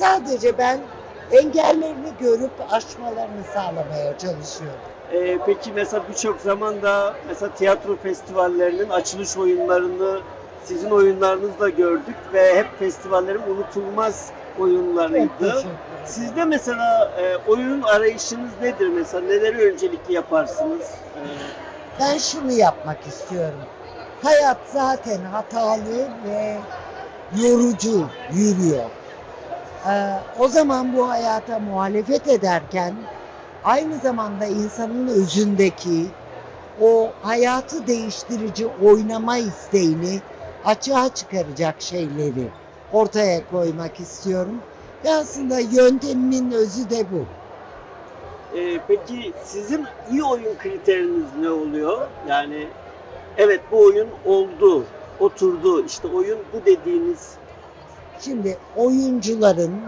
Sadece ben engellerini görüp aşmalarını sağlamaya çalışıyorum. Ee, peki mesela birçok zaman da mesela tiyatro festivallerinin açılış oyunlarını sizin oyunlarınızda gördük ve hep festivallerin unutulmaz oyunlarıydı. Sizde mesela e, oyun arayışınız nedir mesela? Neleri öncelikli yaparsınız? Ee, Ben şunu yapmak istiyorum. Hayat zaten hatalı ve yorucu yürüyor. Ee, o zaman bu hayata muhalefet ederken aynı zamanda insanın özündeki o hayatı değiştirici oynama isteğini açığa çıkaracak şeyleri ortaya koymak istiyorum. Ve aslında yöntemimin özü de bu. e, peki sizin iyi oyun kriteriniz ne oluyor? Yani evet bu oyun oldu, oturdu. İşte oyun bu dediğiniz Şimdi oyuncuların